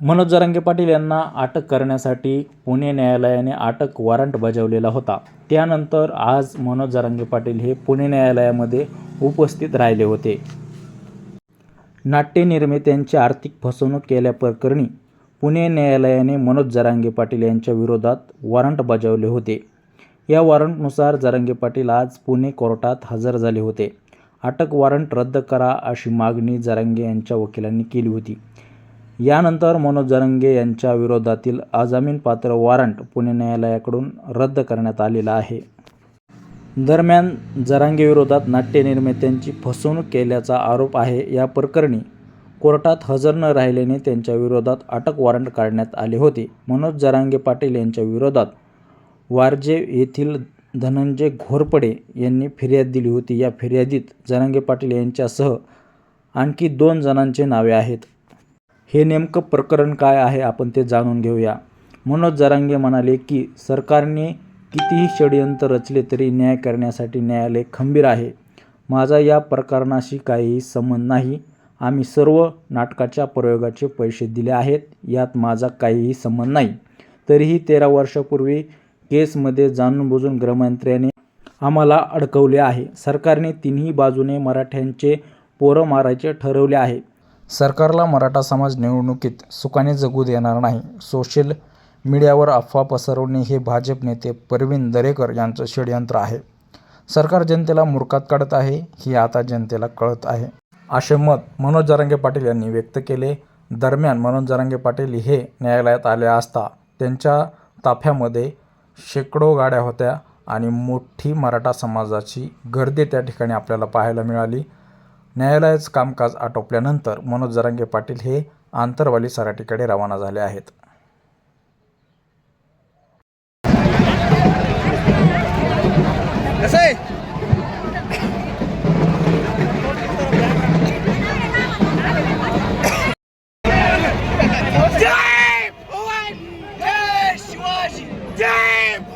मनोज जरांगे पाटील यांना अटक करण्यासाठी पुणे न्यायालयाने अटक वॉरंट बजावलेला होता. त्यानंतर आज मनोज जरांगे पाटील हे पुणे न्यायालयामध्ये उपस्थित राहिले होते. नाट्य निर्मात्यांची आर्थिक फसवणूक केल्याप्रकरणी पुणे न्यायालयाने मनोज जरांगे पाटील यांच्या विरोधात वॉरंट बजावले होते. या वॉरंटनुसार जरांगे पाटील आज पुणे कोर्टात हजर झाले होते. अटक वॉरंट रद्द करा अशी मागणी जरांगे यांच्या वकिलांनी केली होती. यानंतर मनोज जरांगे यांच्या विरोधातील अजामीनपात्र वॉरंट पुणे न्यायालयाकडून रद्द करण्यात आलेला आहे. दरम्यान जरांगेविरोधात नाट्यनिर्मात्यांची फसवणूक केल्याचा आरोप आहे. या प्रकरणी कोर्टात हजर न राहिल्याने त्यांच्या विरोधात अटक वॉरंट काढण्यात आले होते. मनोज जरांगे पाटील यांच्या विरोधात वारजे येथील धनंजय घोरपडे यांनी फिर्याद दिली होती. या फिर्यादीत जरांगे पाटील यांच्यासह आणखी दोन जणांचे नावे आहेत. हे नेमकं प्रकरण काय आहे आपण ते जाणून घेऊया. मनोज जरांगे म्हणाले की सरकारने कितीही षडयंत्र रचले तरी न्याय करण्यासाठी न्यायालय खंबीर आहे. माझा या प्रकरणाशी काहीही संबंध नाही. आम्ही सर्व नाटकाच्या प्रयोगाचे पैसे दिले आहेत. यात माझा काहीही संबंध नाही. तरीही तेरा वर्षापूर्वी केसमध्ये जाणूनबुजून गृहमंत्र्याने आम्हाला अडकवले आहे. सरकारने तिन्ही बाजूने मराठ्यांचे पोरं मारायचे ठरवले आहे. सरकारला मराठा समाज निवडणुकीत सुखाने जगू देणार नाही. सोशल मीडियावर अफवा पसरवणे हे भाजप नेते परवीन दरेकर यांचं षडयंत्र आहे. सरकार जनतेला मूर्खात काढत आहे हे आता जनतेला कळत आहे. असे मत मनोज जरांगे पाटील यांनी व्यक्त केले. दरम्यान मनोज जरांगे पाटील हे न्यायालयात आले असता त्यांच्या ताफ्यामध्ये शेकडो गाड्या होत्या आणि मोठी मराठा समाजाची गर्दी त्या ठिकाणी आपल्याला पाहायला मिळाली. न्यायालयाचं कामकाज आटोपल्यानंतर मनोज जरांगे पाटील हे आंतरवाली सराटीकडे रवाना झाले आहेत. Damn!